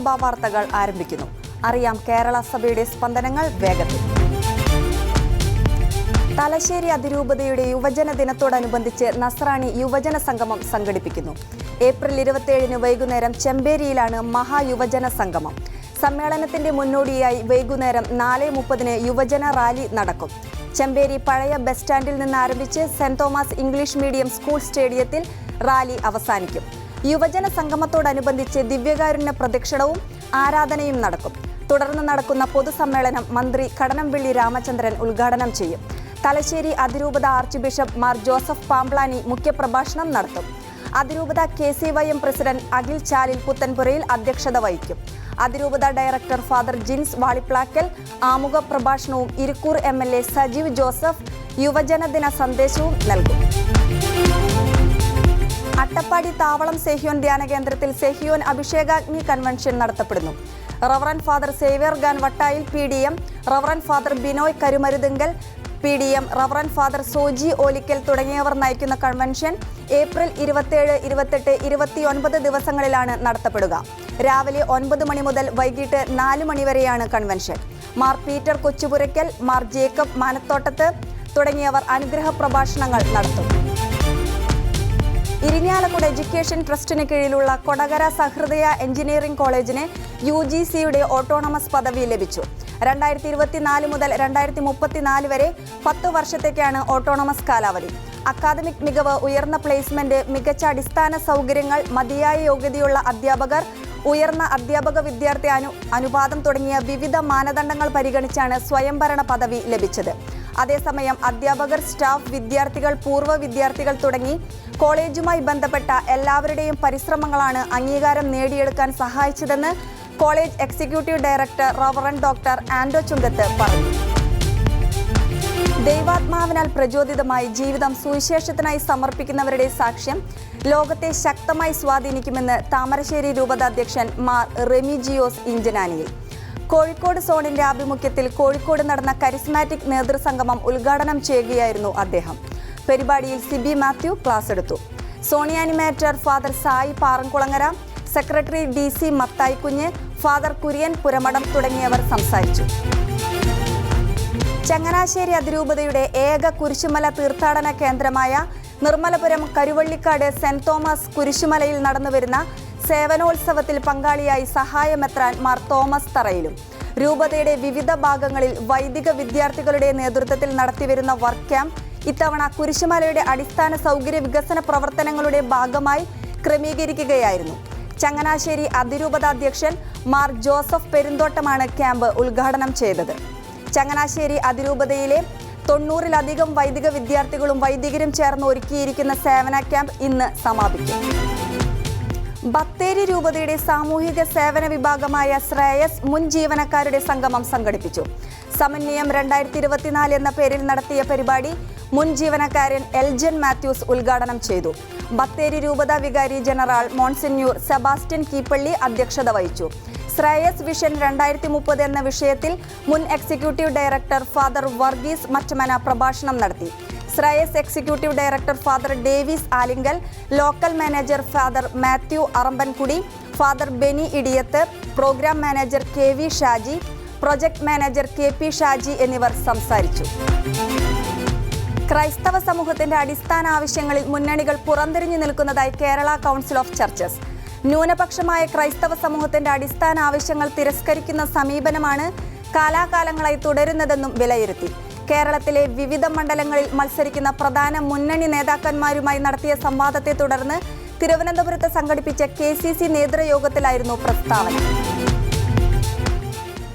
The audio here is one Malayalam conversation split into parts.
കേരള സഭാ വാർത്തകൾ ആരംഭിക്കുന്നു. അറിയാം കേരള സഭയുടെ സ്പന്ദനങ്ങൾ വേഗത്തിൽ. തലശ്ശേരി അതിരൂപതയുടെ യുവജന ദിനത്തോടനുബന്ധിച്ച് നസ്രാണി യുവജന സംഗമം സംഘടിപ്പിക്കുന്നു. ഏപ്രിൽ ഇരുപത്തിയേഴിന് വൈകുന്നേരം ചെമ്പേരിയിലാണ് മഹായുവജന സംഗമം. സമ്മേളനത്തിന്റെ മുന്നോടിയായി വൈകുന്നേരം നാല് മുപ്പതിന് യുവജന റാലി നടക്കും. ചെമ്പേരി പഴയ ബസ് സ്റ്റാൻഡിൽ നിന്ന് ആരംഭിച്ച് saint Thomas English medium school സ്റ്റേഡിയത്തിൽ റാലി അവസാനിക്കും. യുവജന സംഗമത്തോടനുബന്ധിച്ച് ദിവ്യകാരുണ്യ പ്രദക്ഷിണവും ആരാധനയും നടക്കും. തുടർന്ന് നടക്കുന്ന പൊതുസമ്മേളനം മന്ത്രി കടനംപള്ളി രാമചന്ദ്രൻ ഉദ്ഘാടനം ചെയ്യും. തലശ്ശേരി അതിരൂപത archbishop Mar Joseph Pamplany മുഖ്യപ്രഭാഷണം നടത്തും. അതിരൂപത K C Y M president Akhil Chalil Puthanpurayil അധ്യക്ഷത വഹിക്കും. അതിരൂപത ഡയറക്ടർ ഫാദർ ജിൻസ് വാളിപ്ലാക്കൽ ആമുഖ പ്രഭാഷണവും Irikkur M L A Sajeev Joseph യുവജനദിന സന്ദേശവും നൽകും. അട്ടപ്പാടി താവളം സെഹിയോൻ ധ്യാന കേന്ദ്രത്തിൽ സെഹിയോൻ അഭിഷേകാഗ്നി കൺവെൻഷൻ നടത്തപ്പെടുന്നു. Reverend father Xavier Khan Vattayil P D M reverend father Binoy Karumaruthunkal P D M reverend father Soji Olickal തുടങ്ങിയവർ നയിക്കുന്ന കൺവെൻഷൻ ഏപ്രിൽ ഇരുപത്തേഴ് ഇരുപത്തെട്ട് ഇരുപത്തിയൊൻപത് ദിവസങ്ങളിലാണ് നടത്തപ്പെടുക. രാവിലെ ഒൻപത് മണി മുതൽ വൈകിട്ട് നാല് മണിവരെയാണ് convention. Mar Peter Kochupurackal Mar Jacob Manathodath തുടങ്ങിയവർ അനുഗ്രഹ പ്രഭാഷണങ്ങൾ നടത്തും. ഇരിഞ്ഞാലക്കുട എഡ്യൂക്കേഷൻ ട്രസ്റ്റിന് കീഴിലുള്ള കൊടകര സഹൃദയ എഞ്ചിനീയറിംഗ് കോളേജിന് യു ജി സിയുടെ ഓട്ടോണമസ് പദവി ലഭിച്ചു. രണ്ടായിരത്തി ഇരുപത്തിനാല് മുതൽ രണ്ടായിരത്തി മുപ്പത്തിനാല് വരെ പത്ത് വർഷത്തേക്കാണ് ഓട്ടോണമസ് കാലാവധി. അക്കാദമിക് മികവ് ഉയർന്ന പ്ലേസ്മെന്റ് മികച്ച അടിസ്ഥാന സൗകര്യങ്ങൾ മതിയായ യോഗ്യതയുള്ള അധ്യാപകർ ഉയർന്ന അധ്യാപക വിദ്യാർത്ഥി അനു അനുപാതം തുടങ്ങിയ വിവിധ മാനദണ്ഡങ്ങൾ പരിഗണിച്ചാണ് സ്വയംഭരണ പദവി ലഭിച്ചത്. അതേസമയം അധ്യാപകർ സ്റ്റാഫ് വിദ്യാർത്ഥികൾ പൂർവ വിദ്യാർത്ഥികൾ തുടങ്ങി കോളേജുമായി ബന്ധപ്പെട്ട എല്ലാവരുടെയും പരിശ്രമങ്ങളാണ് അംഗീകാരം നേടിയെടുക്കാൻ സഹായിച്ചതെന്ന് college executive director reverend doctor Anto Chungath പറഞ്ഞു. ദൈവാത്മാവിനാൽ പ്രചോദിതമായി ജീവിതം സുവിശേഷത്തിനായി സമർപ്പിക്കുന്നവരുടെ സാക്ഷ്യം ലോകത്തെ ശക്തമായി സ്വാധീനിക്കുമെന്ന് താമരശ്ശേരി രൂപതാധ്യക്ഷൻ മാർ റെമിജിയോസ് ഇഞ്ചനാനിയിൽ കോഴിക്കോട് സോണിന്റെ ആഭിമുഖ്യത്തിൽ കോഴിക്കോട് നടന്ന കരിസ്മാറ്റിക് നേതൃസംഗമം ഉദ്ഘാടനം ചെയ്യുകയായിരുന്നു അദ്ദേഹം. പരിപാടിയിൽ സിബി മാത്യു ക്ലാസ് എടുത്തു. Zone animator father Sai Paramkulangara secretary D C Mathaikunju father Kurian Puramadam തുടങ്ങിയവർ സംസാരിച്ചു. ചങ്ങനാശ്ശേരി അതിരൂപതയുടെ ഏക കുരിശുമല തീർത്ഥാടന കേന്ദ്രമായ നിർമ്മലപുരം കരുവള്ളിക്കാട് സെന്റ് തോമസ് കുരിശുമലയിൽ നടന്നുവരുന്ന സേവനോത്സവത്തിൽ പങ്കാളിയായി സഹായമെത്രാൻ മാർ തോമസ് തറയിലും. രൂപതയുടെ വിവിധ ഭാഗങ്ങളിൽ വൈദിക വിദ്യാർത്ഥികളുടെ നേതൃത്വത്തിൽ നടത്തിവരുന്ന വർക്ക് ക്യാമ്പ് ഇത്തവണ കുരിശുമലയുടെ അടിസ്ഥാന സൗകര്യ വികസന പ്രവർത്തനങ്ങളുടെ ഭാഗമായി ക്രമീകരിക്കുകയായിരുന്നു. ചങ്ങനാശ്ശേരി അതിരൂപതാധ്യക്ഷൻ മാർ ജോസഫ് പെരുന്തോട്ടമാണ് ക്യാമ്പ് ഉദ്ഘാടനം ചെയ്തത്. ചങ്ങനാശ്ശേരി അതിരൂപതയിലെ തൊണ്ണൂറിലധികം വൈദിക വിദ്യാർത്ഥികളും വൈദികരും ചേർന്ന് ഒരുക്കിയിരിക്കുന്ന സേവന ക്യാമ്പ് ഇന്ന് സമാപിക്കും. ബത്തേരി രൂപതയുടെ സാമൂഹിക സേവന വിഭാഗമായ ശ്രേയസ് മുൻ ജീവനക്കാരുടെ സംഗമം സംഘടിപ്പിച്ചു. സമന്വയം രണ്ടായിരത്തി ഇരുപത്തിനാല് എന്ന പേരിൽ നടത്തിയ പരിപാടി മുൻ ജീവനക്കാരൻ എൽജൻ മാത്യൂസ് ഉദ്ഘാടനം ചെയ്തു. ബത്തേരി രൂപത വികാരി ജനറൽ മോൺസിന്യൂർ സെബാസ്റ്റ്യൻ കീപ്പള്ളി അധ്യക്ഷത വഹിച്ചു. ശ്രേയസ് വിഷൻ രണ്ടായിരത്തി മുപ്പത് എന്ന വിഷയത്തിൽ മുൻ executive director father Varghese Mattamana പ്രഭാഷണം നടത്തി. Sreyas executive director father Davis Alinkal local manager father Mathew Arambankudi father Beni Idiyath programme manager K V Shaji project manager K P Shaji എന്നിവർ സംസാരിച്ചു. ക്രൈസ്തവ സമൂഹത്തിന്റെ അടിസ്ഥാന ആവശ്യങ്ങളിൽ മുന്നണികൾ പുറന്തിരിഞ്ഞു നിൽക്കുന്നതായി കേരള കൗൺസിൽ ഓഫ് ചർച്ചസ്. ന്യൂനപക്ഷമായ ക്രൈസ്തവ സമൂഹത്തിന്റെ അടിസ്ഥാന ആവശ്യങ്ങൾ തിരസ്കരിക്കുന്ന സമീപനമാണ് കാലാകാലങ്ങളായി തുടരുന്നതെന്നും വിലയിരുത്തി. കേരളത്തിലെ വിവിധ മണ്ഡലങ്ങളിൽ മത്സരിക്കുന്ന പ്രധാന മുന്നണി നേതാക്കന്മാരുമായി നടത്തിയ സംവാദത്തെ തുടർന്ന് തിരുവനന്തപുരത്ത് സംഘടിപ്പിച്ച കെ സി സി നേതൃയോഗത്തിലായിരുന്നു പ്രസ്താവന.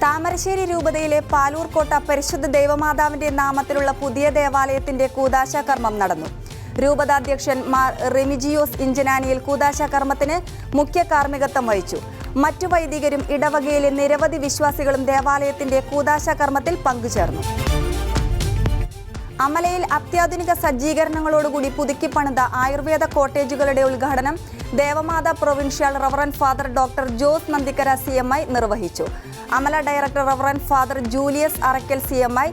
താമരശ്ശേരി രൂപതയിലെ പാലൂർക്കോട്ട പരിശുദ്ധ ദേവമാതാവിന്റെ നാമത്തിലുള്ള പുതിയ ദേവാലയത്തിന്റെ കൂതാശാകർമ്മം നടന്നു. രൂപതാധ്യക്ഷൻ മാർ റെമിജിയോസ് ഇഞ്ചനാനിയിൽ കൂതാശാകർമ്മത്തിന് മുഖ്യ കാർമ്മികത്വം വഹിച്ചു. മറ്റു വൈദികരും ഇടവകയിലെ നിരവധി വിശ്വാസികളും ദേവാലയത്തിന്റെ കൂതാശാകർമ്മത്തിൽ പങ്കുചേർന്നു. അമലയിൽ അത്യാധുനിക സജ്ജീകരണങ്ങളോടുകൂടി പുതുക്കിപ്പണിത ആയുർവേദ കോട്ടേജുകളുടെ ഉദ്ഘാടനം Devamatha provincial reverend father doctor Jose Nandikkara C M I നിർവഹിച്ചു. Amala director reverend father Julius Arackal C M I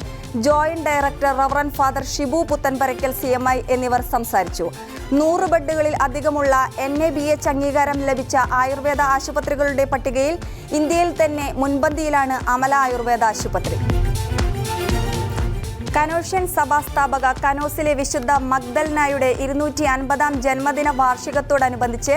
joint director reverend father Shibu Puthenparakkal C M I എന്നിവർ സംസാരിച്ചു. നൂറ് ബെഡുകളിൽ അധികമുള്ള എൻ എ ബി എച്ച് അംഗീകാരം ലഭിച്ച ആയുർവേദ ആശുപത്രികളുടെ പട്ടികയിൽ ഇന്ത്യയിൽ തന്നെ മുൻപന്തിയിലാണ് അമല ആയുർവേദ ആശുപത്രി. കനോഷ്യൻ സഭാ സ്ഥാപക കനോസിലെ വിശുദ്ധ മഗ്ദൽനായുടെ ഇരുന്നൂറ്റി അൻപതാം ജന്മദിന വാർഷികത്തോടനുബന്ധിച്ച്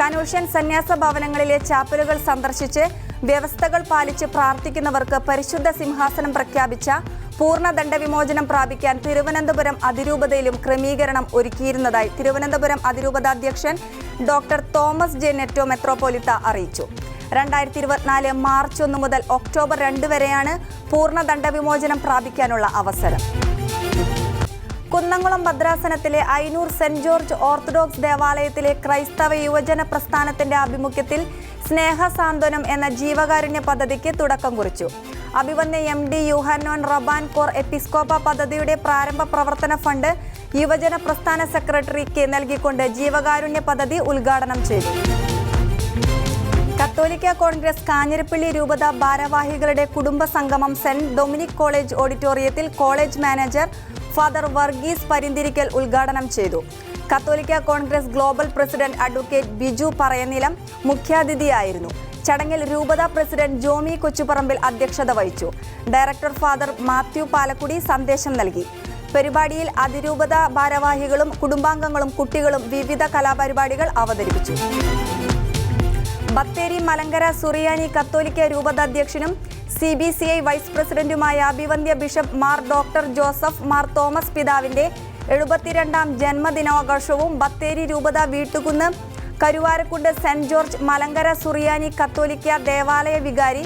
കനോഷ്യൻ സന്യാസ ഭവനങ്ങളിലെ ചാപ്പലുകൾ സന്ദർശിച്ച് വ്യവസ്ഥകൾ പാലിച്ച് പ്രാർത്ഥിക്കുന്നവർക്ക് പരിശുദ്ധ സിംഹാസനം പ്രഖ്യാപിച്ച പൂർണ ദണ്ഡവിമോചനം പ്രാപിക്കാൻ തിരുവനന്തപുരം അതിരൂപതയിലും ക്രമീകരണം ഒരുക്കിയിരുന്നതായി തിരുവനന്തപുരം അതിരൂപതാധ്യക്ഷൻ ഡോക്ടർ തോമസ് ജെ നെറ്റോ മെത്രോപൊലിത്ത അറിയിച്ചു. രണ്ടായിരത്തി ഇരുപത്തിനാല് മാർച്ച് ഒന്ന് മുതൽ ഒക്ടോബർ രണ്ട് വരെയാണ് പൂർണ ദണ്ഡവിമോചനം പ്രാപിക്കാനുള്ള അവസരം. കുന്നംകുളം ഭദ്രാസനത്തിലെ ഐനൂർ സെന്റ് ജോർജ് ഓർത്തഡോക്സ് ദേവാലയത്തിലെ ക്രൈസ്തവ യുവജന പ്രസ്ഥാനത്തിന്റെ ആഭിമുഖ്യത്തിൽ സ്നേഹസാന്ത്വനം എന്ന ജീവകാരുണ്യ പദ്ധതിക്ക് തുടക്കം കുറിച്ചു. അഭിവന്യ എം ഡി യുഹാനോൻ റബാൻ കോർ എപ്പിസ്കോപ്പ പദ്ധതിയുടെ പ്രാരംഭ പ്രവർത്തന ഫണ്ട് യുവജന പ്രസ്ഥാന സെക്രട്ടറിക്ക് നൽകിക്കൊണ്ട് ജീവകാരുണ്യ പദ്ധതി ഉദ്ഘാടനം ചെയ്തു. കത്തോലിക്ക കോൺഗ്രസ് കാഞ്ഞിരപ്പള്ളി രൂപത ഭാരവാഹികളുടെ കുടുംബ സംഗമം സെന്റ് ഡൊമിനിക് കോളേജ് ഓഡിറ്റോറിയത്തിൽ college manager father Varghese Parinthirickal ഉദ്ഘാടനം ചെയ്തു. കത്തോലിക്ക congress global president advocate Biju Parayanilam മുഖ്യാതിഥിയായിരുന്നു. ചടങ്ങിൽ രൂപത പ്രസിഡന്റ് ജോമി കൊച്ചുപറമ്പിൽ അധ്യക്ഷത വഹിച്ചു. ഡയറക്ടർ ഫാദർ മാത്യു പാലക്കുടി സന്ദേശം നൽകി. പരിപാടിയിൽ അതിരൂപത ഭാരവാഹികളും കുടുംബാംഗങ്ങളും കുട്ടികളും വിവിധ കലാപരിപാടികൾ അവതരിപ്പിച്ചു. ബത്തേരി മലങ്കര സുറിയാനി കത്തോലിക്ക രൂപതാധ്യക്ഷനും C B C I vice പ്രസിഡന്റുമായ അഭിവന്ധ്യ bishop Mar doctor Joseph Mar Thomas പിതാവിന്റെ എഴുപത്തിരണ്ടാം ജന്മദിനാഘോഷവും ബത്തേരി രൂപത വീട്ടുകുന്ന് കരുവാരക്കുണ്ട് സെന്റ് ജോർജ് മലങ്കര സുറിയാനി കത്തോലിക്ക ദേവാലയ വികാരി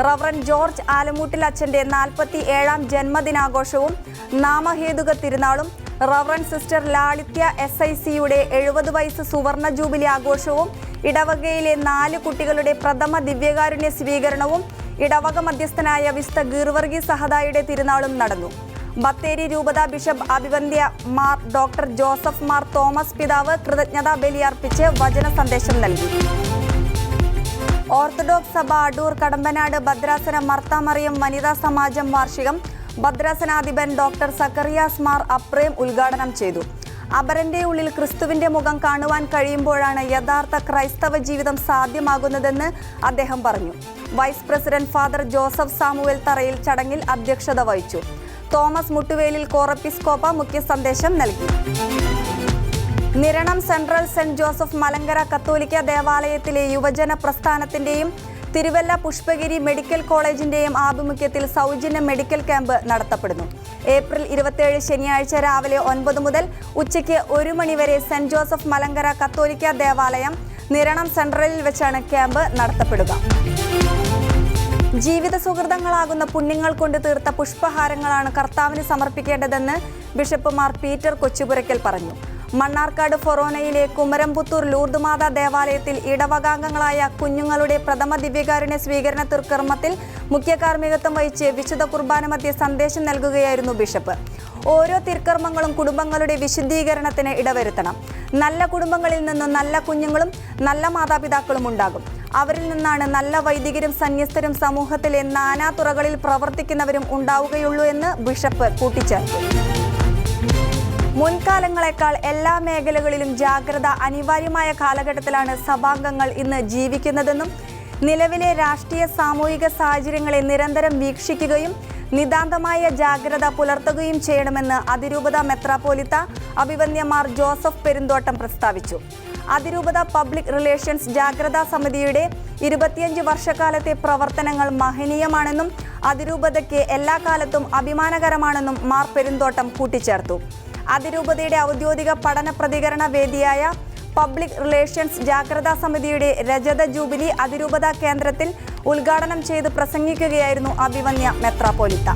റവറൻ ജോർജ് ആലമൂട്ടിൽ അച്ഛന്റെ നാൽപ്പത്തി ഏഴാം ജന്മദിനാഘോഷവും നാമഹേതുക തിരുനാളും reverend sister Lalithya S I സിയുടെ എഴുപത് വയസ്സ് സുവർണ ജൂബിലി ആഘോഷവും ഇടവകയിലെ നാല് കുട്ടികളുടെ പ്രഥമ ദിവ്യകാരുണ്യ സ്വീകരണവും ഇടവക മധ്യസ്ഥനായ വിസ്ത ഗീർവർഗി സഹദായുടെ തിരുനാളും നടന്നു. ബത്തേരി രൂപത bishop അഭിവന്ദ്യ Mar doctor Joseph Mar Thomas പിതാവ് കൃതജ്ഞതാ ബലിയർപ്പിച്ച് വചന സന്ദേശം നൽകി. ഓർത്തഡോക്സ് സഭ അടൂർ കടമ്പനാട് ഭദ്രാസന മർത്താമറിയം വനിതാ സമാജം വാർഷികം ഭദ്രാസനാധിപൻ ഡോക്ടർ സക്കറിയാസ് മാർ അപ്രേം ഉദ്ഘാടനം ചെയ്തു. അപരന്റെ ഉള്ളിൽ ക്രിസ്തുവിന്റെ മുഖം കാണുവാൻ കഴിയുമ്പോഴാണ് യഥാർത്ഥ ക്രൈസ്തവ ജീവിതം സാധ്യമാകുന്നതെന്ന് അദ്ദേഹം പറഞ്ഞു. Vice president father Joseph Samuel Tharayil ചടങ്ങിൽ അധ്യക്ഷത വഹിച്ചു. തോമസ് മുട്ടുവേലിൽ കോറപ്പിസ്കോപ്പ മുഖ്യ സന്ദേശം നൽകി. Niranam central saint Joseph Malankara കത്തോലിക്ക ദേവാലയത്തിലെ യുവജന പ്രസ്ഥാനത്തിന്റെയും തിരുവല്ല പുഷ്പഗിരി മെഡിക്കൽ കോളേജിന്റെയും ആഭിമുഖ്യത്തിൽ സൗജന്യ മെഡിക്കൽ ക്യാമ്പ് നടത്തപ്പെടുന്നു. ഏപ്രിൽ ഇരുപത്തിയേഴ് ശനിയാഴ്ച രാവിലെ ഒൻപത് മുതൽ ഉച്ചയ്ക്ക് ഒരു മണിവരെ സെന്റ് ജോസഫ് മലങ്കര കത്തോലിക്ക ദേവാലയം നിരണം സെൻട്രലിൽ വെച്ചാണ് ക്യാമ്പ് നടത്തപ്പെടുക. ജീവിത സുഹൃതങ്ങളാകുന്ന പുണ്യങ്ങൾ കൊണ്ട് തീർത്ത പുഷ്പഹാരങ്ങളാണ് കർത്താവിന് സമർപ്പിക്കേണ്ടതെന്ന് ബിഷപ്പ് മാർ പീറ്റർ കൊച്ചുപുരയ്ക്കൽ പറഞ്ഞു. മണ്ണാർക്കാട് ഫൊറോനയിലെ കുമരംപുത്തൂർ ലൂർദുമാതാ ദേവാലയത്തിൽ ഇടവകാംഗങ്ങളായ കുഞ്ഞുങ്ങളുടെ പ്രഥമ ദിവ്യകാരുണ്യ സ്വീകരണ തീർക്കർമ്മത്തിൽ മുഖ്യ കാർമ്മികത്വം വഹിച്ച് വിശുദ്ധ കുർബാന മധ്യ സന്ദേശം നൽകുകയായിരുന്നു ബിഷപ്പ്. ഓരോ തിർക്കർമ്മങ്ങളും കുടുംബങ്ങളുടെ വിശുദ്ധീകരണത്തിന് ഇടവരുത്തണം. നല്ല കുടുംബങ്ങളിൽ നിന്നും നല്ല കുഞ്ഞുങ്ങളും നല്ല മാതാപിതാക്കളും ഉണ്ടാകും. അവരിൽ നിന്നാണ് നല്ല വൈദികരും സന്യസ്തരും സമൂഹത്തിലെ നാനാ തുറകളിൽ പ്രവർത്തിക്കുന്നവരും ഉണ്ടാവുകയുള്ളൂ എന്ന് ബിഷപ്പ് കൂട്ടിച്ചേർത്തു. മുൻകാലങ്ങളെക്കാൾ എല്ലാ മേഖലകളിലും ജാഗ്രത അനിവാര്യമായ കാലഘട്ടത്തിലാണ് സഭാംഗങ്ങൾ ഇന്ന് ജീവിക്കുന്നതെന്നും നിലവിലെ രാഷ്ട്രീയ സാമൂഹിക സാഹചര്യങ്ങളെ നിരന്തരം വീക്ഷിക്കുകയും നിതാന്തമായ ജാഗ്രത പുലർത്തുകയും ചെയ്യണമെന്ന് അതിരൂപത മെത്രാപ്പോലിത്ത അഭിവന്യമാർ ജോസഫ് പെരുന്തോട്ടം പ്രസ്താവിച്ചു. അതിരൂപത പബ്ലിക് റിലേഷൻസ് ജാഗ്രതാ സമിതിയുടെ ഇരുപത്തിയഞ്ച് വർഷക്കാലത്തെ പ്രവർത്തനങ്ങൾ മഹനീയമാണെന്നും അതിരൂപതയ്ക്ക് എല്ലാ കാലത്തും അഭിമാനകരമാണെന്നും മാർ പെരുന്തോട്ടം കൂട്ടിച്ചേർത്തു. അതിരൂപതയുടെ ഔദ്യോഗിക പഠന പ്രതികരണ വേദിയായ പബ്ലിക് റിലേഷൻസ് ജാഗ്രതാ സമിതിയുടെ രജത ജൂബിലി അതിരൂപത കേന്ദ്രത്തിൽ ഉദ്ഘാടനം ചെയ്ത് പ്രസംഗിക്കുകയായിരുന്നു അഭിവന്യ മെത്രാപ്പോലിത്ത.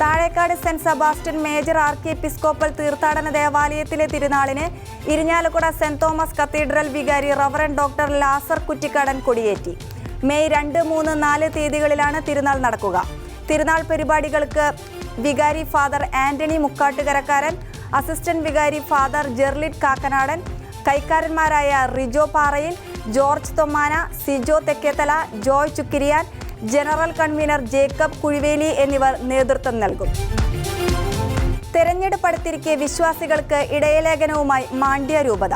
Thazhekad saint Sebastian major archiepiscopal തീർത്ഥാടന ദേവാലയത്തിലെ തിരുനാളിന് ഇരിഞ്ഞാലക്കുട സെന്റ് തോമസ് കത്തീഡ്രൽ വികാരി റവറൻ ഡോക്ടർ ലാസർ കുറ്റിക്കടൻ കൊടിയേറ്റി. മെയ് രണ്ട് മൂന്ന് നാല് തീയതികളിലാണ് തിരുനാൾ നടക്കുക. തിരുനാൾ പരിപാടികൾക്ക് വികാരി ഫാദർ ആന്റണി മുക്കാട്ടുകരക്കാരൻ അസിസ്റ്റന്റ് വികാരി father Jerlit Kakkanadan കൈക്കാരന്മാരായ Rijo Parayil George Thommana Sijo Thekkethala Joy Chukkiriyan general convener Jacob Kuzhiveli എന്നിവർ നേതൃത്വം നൽകും. തെരഞ്ഞെടുപ്പടുത്തിരിക്കെ വിശ്വാസികൾക്ക് ഇടയലേഖനവുമായി മാണ്ഡ്യ രൂപത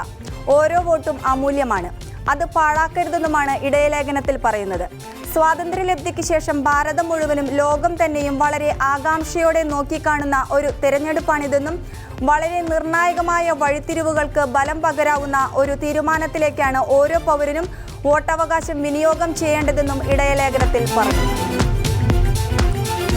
ഓരോ വോട്ടും അമൂല്യമാണ്. അത് പാഴാക്കരുതെന്നുമാണ് ഇടയലേഖനത്തിൽ പറയുന്നത്. സ്വാതന്ത്ര്യലബ്ധിക്ക് ശേഷം ഭാരതം മുഴുവനും ലോകം തന്നെയും വളരെ ആകാംക്ഷയോടെ നോക്കിക്കാണുന്ന ഒരു തെരഞ്ഞെടുപ്പാണിതെന്നും വളരെ നിർണായകമായ വഴിത്തിരിവുകൾക്ക് ബലം പകരാവുന്ന ഒരു തീരുമാനത്തിലേക്കാണ് ഓരോ പൗരനും വോട്ടവകാശം വിനിയോഗം ചെയ്യേണ്ടതെന്നും ഇടയലേഖനത്തിൽ പറഞ്ഞു.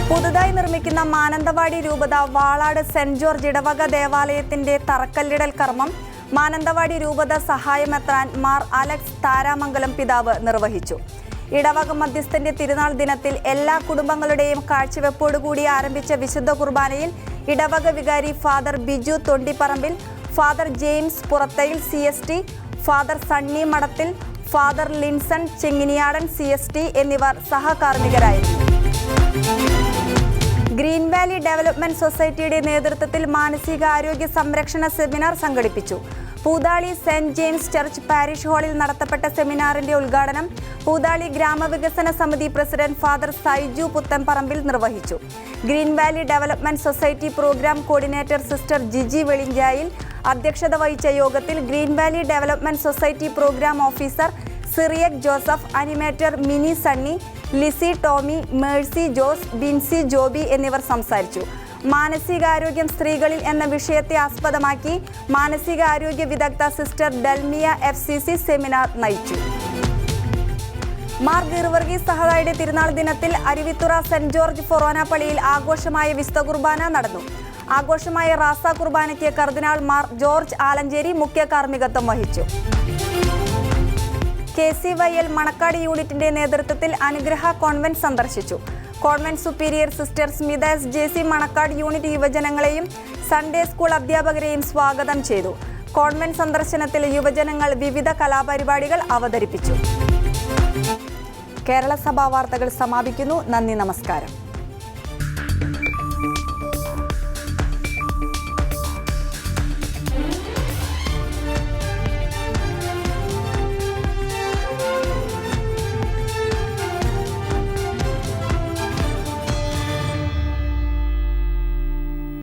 പുതുതായി നിർമ്മിക്കുന്ന മാനന്തവാടി രൂപത വാളാട് സെന്റ് ജോർജ് ഇടവക ദേവാലയത്തിന്റെ തറക്കല്ലിടൽ കർമ്മം മാനന്തവാടി രൂപത സഹായമെത്രാൻ മാർ അലക്സ് താരാമംഗലം പിതാവ് നിർവഹിച്ചു. ഇടവക മധ്യസ്ഥന്റെ തിരുനാൾ ദിനത്തിൽ എല്ലാ കുടുംബങ്ങളുടെയും കാഴ്ചവെപ്പോടുകൂടി ആരംഭിച്ച വിശുദ്ധ കുർബാനയിൽ ഇടവക വികാരി father Biju Thondiparambil father James Purathayil C S T father Sunny Madathil father Linson Chenginiyadan C S T എന്നിവർ സഹകാർമ്മികരായിരുന്നു. ഗ്രീൻ വാലി ഡെവലപ്മെന്റ് സൊസൈറ്റിയുടെ നേതൃത്വത്തിൽ മാനസികാരോഗ്യ സംരക്ഷണ സെമിനാർ സംഘടിപ്പിച്ചു. Poothali saint James church parish ഹാളിൽ നടത്തപ്പെട്ട സെമിനാറിന്റെ ഉദ്ഘാടനം പൂതാളി ഗ്രാമവികസന സമിതി പ്രസിഡന്റ് ഫാദർ സൈജു പുത്തൻപറമ്പിൽ നിർവഹിച്ചു. Green valley development society programme coordinator sister Jiji Velinchayil അധ്യക്ഷത വഹിച്ച യോഗത്തിൽ green valley development society programme officer Cyriac Joseph animator Mini Sunny Lizzy Tomy Mercy Jose Binsy Joby എന്നിവർ സംസാരിച്ചു. മാനസികാരോഗ്യം സ്ത്രീകളിൽ എന്ന വിഷയത്തെ ആസ്പദമാക്കി മാനസികാരോഗ്യ വിദഗ്ധ sister Dalmiya F C C seminar നയിച്ചു. മാർ ഗിർവർഗീസ് സഹതായുടെ തിരുനാൾ ദിനത്തിൽ അരുവിത്തുറ സെന്റ് ജോർജ് ഫൊറോന പള്ളിയിൽ ആഘോഷമായ വിസ്ത കുർബാന നടന്നു. ആഘോഷമായ റാസ കുർബാനയ്ക്ക് കർദിനാൾ മാർ ജോർജ് ആലഞ്ചേരി മുഖ്യ കാർമ്മികത്വം വഹിച്ചു. K C Y L Manakkad യൂണിറ്റിന്റെ നേതൃത്വത്തിൽ അനുഗ്രഹ കോൺവെന്റ് സന്ദർശിച്ചു. Convent superior sister Smitha S J C Manakkad unit യുവജനങ്ങളെയും Sunday school അധ്യാപകരെയും സ്വാഗതം ചെയ്തു. കോൺവെന്റ് സന്ദർശനത്തിൽ യുവജനങ്ങൾ വിവിധ കലാപരിപാടികൾ അവതരിപ്പിച്ചു. കേരള സഭാ വാർത്തകൾ സമാപിക്കുന്നു. നന്ദി നമസ്കാരം.